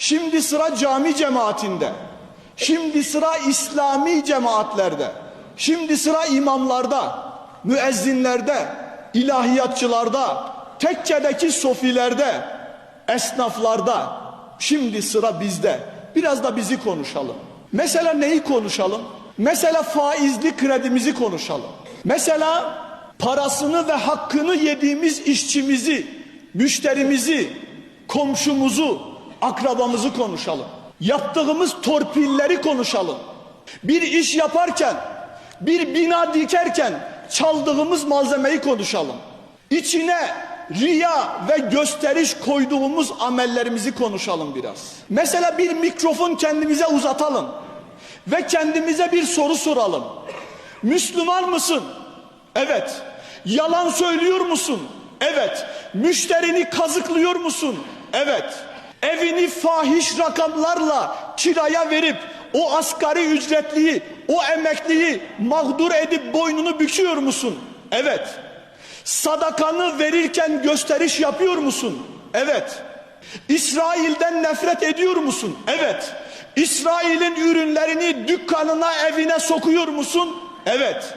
Şimdi sıra cami cemaatinde. Şimdi sıra İslami cemaatlerde. Şimdi sıra imamlarda, müezzinlerde, ilahiyatçılarda, tekkedeki sofilerde, esnaflarda. Şimdi sıra bizde. Biraz da bizi konuşalım. Mesela neyi konuşalım? Mesela faizli kredimizi konuşalım. Mesela parasını ve hakkını yediğimiz işçimizi, müşterimizi, komşumuzu, akrabamızı konuşalım. Yaptığımız torpilleri konuşalım. Bir iş yaparken, bir bina dikerken çaldığımız malzemeyi konuşalım. İçine riya ve gösteriş koyduğumuz amellerimizi konuşalım biraz. Mesela bir mikrofon kendimize uzatalım ve kendimize bir soru soralım. Müslüman mısın? Evet. Yalan söylüyor musun? Evet. Müşterini kazıklıyor musun? Evet. Evini fahiş rakamlarla kiraya verip o asgari ücretliyi, o emekliyi mağdur edip boynunu büküyor musun? Evet. Sadakanı verirken gösteriş yapıyor musun? Evet. İsrail'den nefret ediyor musun? Evet. İsrail'in ürünlerini dükkanına, evine sokuyor musun? Evet.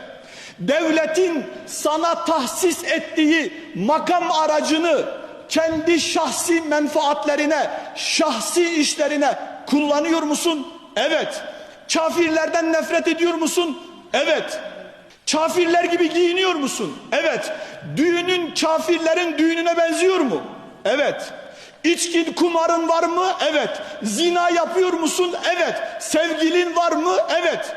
Devletin sana tahsis ettiği makam aracını kendi şahsi menfaatlerine, şahsi işlerine kullanıyor musun? Evet. Kafirlerden nefret ediyor musun? Evet. Kafirler gibi giyiniyor musun? Evet. Düğünün kafirlerin düğününe benziyor mu? Evet. İçki kumarın var mı? Evet. Zina yapıyor musun? Evet. Sevgilin var mı? Evet.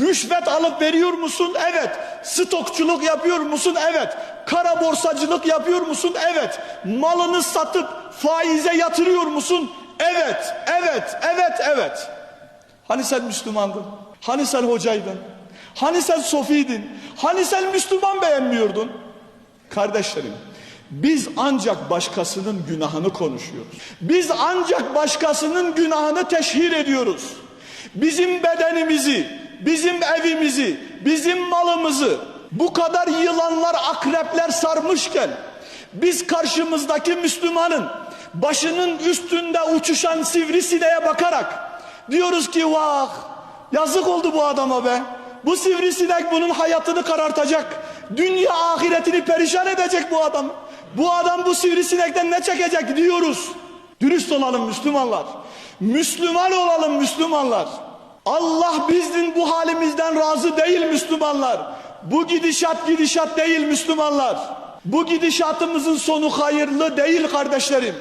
Rüşvet alıp veriyor musun? Evet. Stokçuluk yapıyor musun? Evet. Kara borsacılık yapıyor musun? Evet. Malını satıp faize yatırıyor musun? Evet. Evet. Evet. Evet. Hani sen Müslümandın? Hani sen hocaydın? Hani sen sofiydin? Hani sen Müslüman beğenmiyordun? Kardeşlerim, biz ancak başkasının günahını konuşuyoruz. Biz ancak başkasının günahını teşhir ediyoruz. Bizim bedenimizi, bizim evimizi, bizim malımızı bu kadar yılanlar, akrepler sarmışken biz karşımızdaki Müslümanın başının üstünde uçuşan sivrisineğe bakarak diyoruz ki vah yazık oldu bu adama be. Bu sivrisinek bunun hayatını karartacak. Dünya ahiretini perişan edecek bu adam. Bu adam bu sivrisinekten ne çekecek diyoruz. Dürüst olalım Müslümanlar. Müslüman olalım Müslümanlar. Allah bizim bu halimizden razı değil Müslümanlar. Bu gidişat gidişat değil Müslümanlar. Bu gidişatımızın sonu hayırlı değil kardeşlerim.